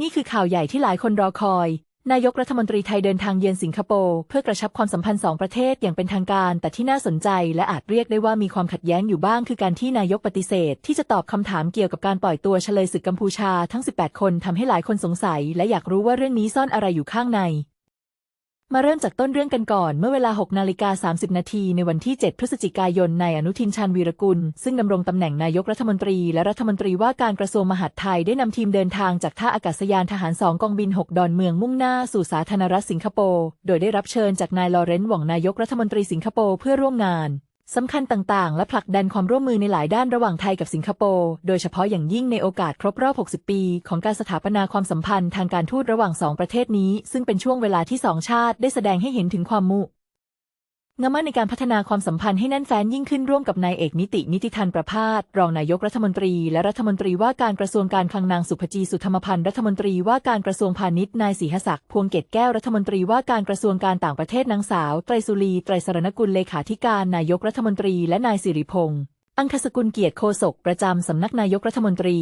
นี่คือข่าวใหญ่ที่หลายคนรอคอย นายกรัฐมนตรีไทยเดินทางเยือนสิงคโปร์เพื่อกระชับความสัมพันธ์สองประเทศอย่างเป็นทางการ แต่ที่น่าสนใจและอาจเรียกได้ว่ามีความขัดแย้งอยู่บ้าง คือการที่นายกปฏิเสธ ที่จะตอบคำถามเกี่ยวกับการปล่อยตัวเฉลยศึกกัมพูชาทั้ง 18 คนทำให้หลายคนสงสัย และอยากรู้ว่าเรื่องนี้ซ่อนอะไรอยู่ข้างใน มาเริ่มจากต้นเรื่องกันก่อนเมื่อเวลา 6 นาฬิกา 30 นาทีในวันที่ 7 พฤศจิกายนนายอนุทินชาญวีรกุล ซึ่งดำรงตำแหน่งนายกรัฐมนตรีและรัฐมนตรีว่าการกระทรวงมหาดไทยได้นำทีมเดินทางจากท่าอากาศยานทหาร 2 กองบิน 6 ดอนเมืองมุ่งหน้าสู่สาธารณรัฐสิงคโปร์ โดยได้รับเชิญจากนายลอเรนซ์หว่องนายกรัฐมนตรีสิงคโปร์เพื่อร่วมงาน สำคัญต่างๆ และผลักดันความร่วมมือในหลายด้านระหว่างไทยกับสิงคโปร์โดยเฉพาะอย่างยิ่งในโอกาสครบรอบ 60 ปี ของการสถาปนาความสัมพันธ์ทางการทูตระหว่างสองประเทศนี้ ซึ่งเป็นช่วงเวลาที่สองชาติได้แสดงให้เห็นถึงความมุ งมั่นในการพัฒนาความสัมพันธ์ให้แน่นแฟ้นยิ่งขึ้นร่วมกับนายเอกนิตินิติทันประพาสรองนายกรัฐมนตรีและรัฐมนตรีว่าการกระทรวงการคลังนางสุภจีสุธรรมพันธ์รัฐมนตรีว่าการกระทรวงพาณิชย์นายศรีหศักดิ์พวงเกตแก้วรัฐมนตรีว่าการกระทรวงการต่างประเทศนางสาวไตรสุรีไตรสรณกุลเลขาธิการนายกรัฐมนตรีและนายสิริพงษ์อังคสกุลเกียรติโคศกประจำสำนักนายกรัฐมนตรี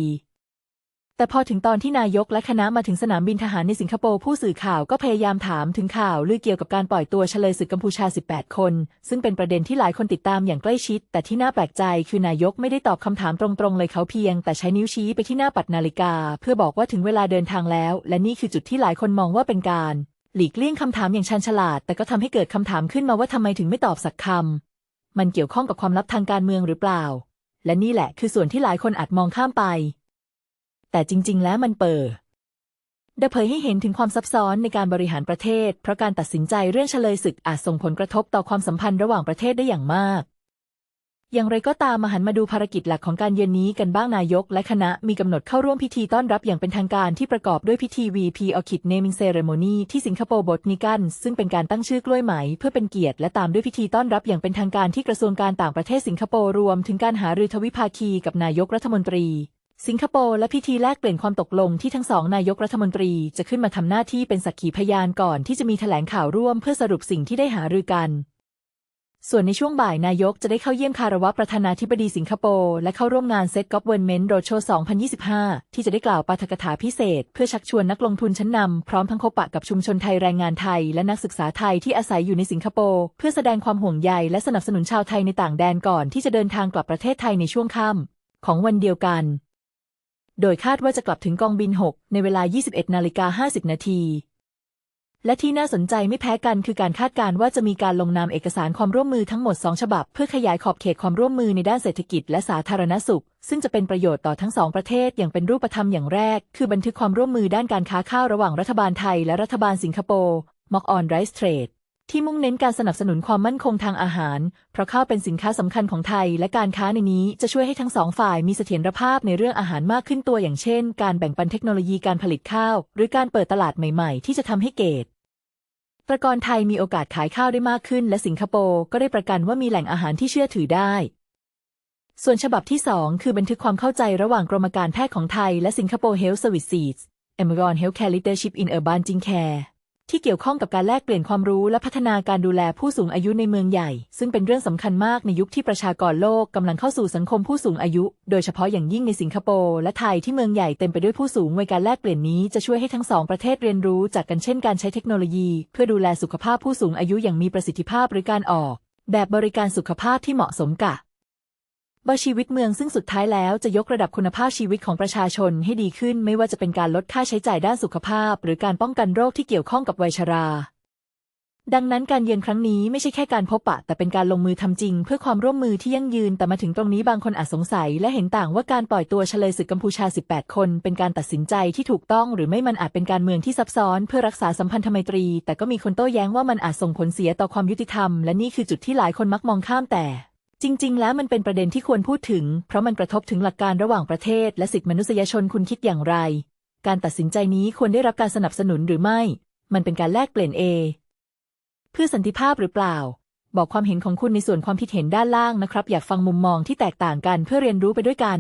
แต่พอถึงตอนที่นายกและคณะมาถึงสนามบินทหารในสิงคโปร์ผู้สื่อข่าวก็พยายามถามถึงข่าวลือเกี่ยวกับการปล่อยตัวเฉลยศึกกัมพูชา 18 คน ซึ่งเป็นประเด็นที่หลายคนติดตามอย่างใกล้ชิด แต่ที่น่าแปลกใจคือนายกไม่ได้ตอบคำถามตรงๆเลยเขาเพียง แต่ใช้นิ้วชี้ไปที่หน้าปัดนาฬิกา เพื่อบอกว่าถึงเวลาเดินทางแล้ว และนี่คือจุดที่หลายคนมองว่าเป็นการ หลีกเลี่ยงคำถามอย่างชันฉลาด แต่ก็ทำให้เกิดคำถามขึ้นมาว่าทำไมถึงไม่ตอบสักคำมันเกี่ยวข้องกับความลับทางการเมืองหรือเปล่า และนี่แหละคือส่วนที่หลายคนอาจมองข้ามไป แต่จริง ๆ แล้วมันเปิดดเผยให้เห็นถึงความซับซ้อนในการบริหารประเทศ เพราะการตัดสินใจเรื่องเฉลยศึกอาจส่งผลกระทบต่อความสัมพันธ์ระหว่างประเทศได้อย่างมาก อย่างไรก็ตามมาหันมาดูภารกิจหลักของการเยือนนี้กันบ้างนายกและคณะมีกำหนดเข้าร่วมพิธีต้อนรับอย่างเป็นทางการที่ประกอบด้วยพิธี VP Orchid Naming Ceremony ที่สิงคโปร์บทนิกัน ซึ่งเป็นการตั้งชื่อกล้วยไหม เพื่อเป็นเกียรติและตามด้วยพิธีต้อนรับอย่างเป็นทางการที่กระทรวงการต่างประเทศสิงคโปร์รวมถึงการหารือทวิภาคีกับนายกรัฐมนตรี สิงคโปร์และพิธีแลกเปลี่ยนความตกลงที่ทั้งสองนายกรัฐมนตรีจะขึ้นมาทำหน้าที่เป็นสักขีพยานก่อนที่จะมีแถลงข่าวร่วมเพื่อสรุปสิ่งที่ได้หารือกัน ส่วนในช่วงบ่ายนายกจะได้เข้าเยี่ยมคารวะประธานาธิบดีสิงคโปร์และเข้าร่วมงานเซตกอฟเวนเมนต์โรโช2025 ที่จะได้กล่าวปาฐกถาพิเศษ เพื่อชักชวนนักลงทุนชั้นนำพร้อมทั้งพบปะกับชุมชนไทยแรงงานไทย และนักศึกษาไทยที่อาศัยอยู่ในสิงคโปร์เพื่อแสดงความห่วงใยและสนับสนุนชาวไทยในต่างแดนก่อนที่จะเดินทางกลับประเทศไทยในช่วงค่ำของวันเดียวกัน โดยคาดว่าจะกลับถึงกองบิน 6 ในเวลา 21 นาฬิกา 50 นาที และที่น่าสนใจไม่แพ้กันคือการคาดการณ์ว่าจะมีการลงนามเอกสารความร่วมมือทั้งหมด 2 ฉบับ เพื่อขยายขอบเขตความร่วมมือในด้านเศรษฐกิจและสาธารณสุข ซึ่งจะเป็นประโยชน์ต่อทั้งสองประเทศอย่างเป็นรูปธรรมอย่างแรก คือบันทึกความร่วมมือด้านการค้าข้าวระหว่างรัฐบาลไทยและรัฐบาลสิงคโปร์ Mock on Rice Trade ที่มุ่งเน้นการสนับสนุนความมั่นคงทางอาหาร เพราะข้าวเป็นสินค้าสำคัญของไทย และการค้าในนี้จะช่วยให้ทั้งสองฝ่ายมีเสถียรภาพในเรื่องอาหารมากขึ้นตัวอย่างเช่น การแบ่งปันเทคโนโลยีการผลิตข้าว หรือการเปิดตลาดใหม่ๆ ที่จะทำให้เกตประกรไทยมีโอกาสขายข้าวได้มากขึ้น และสิงคโปร์ก็ได้ประกันว่ามีแหล่งอาหารที่เชื่อถือได้ ส่วนฉบับที่ 2 คือบันทึกความเข้าใจระหว่างกรมการแพทย์ของไทยและสิงคโปร์ Health Services Amazon Healthcare Leadership in Urban Care ที่เกี่ยวข้องกับการแลกเปลี่ยนความรู้และพัฒนาการดูแลผู้สูงอายุในเมืองใหญ่ ซึ่งเป็นเรื่องสำคัญมากในยุคที่ประชากรโลกกำลังเข้าสู่สังคมผู้สูงอายุ โดยเฉพาะอย่างยิ่งในสิงคโปร์และไทยที่เมืองใหญ่เต็มไปด้วยผู้สูงวัยการแลกเปลี่ยนนี้จะช่วยให้ทั้งสองประเทศเรียนรู้จากกันเช่นการใช้เทคโนโลยี เพื่อดูแลสุขภาพผู้สูงอายุอย่างมีประสิทธิภาพหรือการออก แบบบริการสุขภาพที่เหมาะสมกับ บชีวิตเมืองซึ่งสุดท้ายแล้วจะยกระดับคุณภาพชีวิตของประชาชนให้ดีขึ้น ไม่ว่าจะเป็นการลดค่าใช้จ่ายด้านสุขภาพ หรือการป้องกันโรคที่เกี่ยวข้องกับวัยชรา ดังนั้นการเยือนครั้งนี้ไม่ใช่แค่การพบปะ แต่เป็นการลงมือทำจริง เพื่อความร่วมมือที่ยั่งยืนแต่มาถึงตรงนี้บางคนอาจสงสัย และเห็นต่างว่าการปล่อยตัวเฉลยศึกกัมพูชา 18 คน เป็นการตัดสินใจที่ถูกต้องหรือไม่มันอาจเป็นการเมืองที่ซับซ้อน เพื่อรักษาสัมพันธไมตรี แต่ก็มีคนโต้แย้งว่ามันอาจส่งผลเสียต่อความยุติธรรม และนี่คือจุดที่หลายคนมักมองข้ามแต่ จริง ๆ แล้วมันเป็นประเด็นที่ควรพูดถึง เพราะมันกระทบถึงหลักการระหว่างประเทศ และสิทธิมนุษยชนคุณคิดอย่างไร การตัดสินใจนี้ควรได้รับการสนับสนุนหรือไม่ มันเป็นการแลกเปลี่ยนเอ เพื่อสันติภาพหรือเปล่า บอกความเห็นของคุณในส่วนความคิดเห็นด้านล่างนะครับ อยากฟังมุมมองที่แตกต่างกันเพื่อเรียนรู้ไปด้วยกัน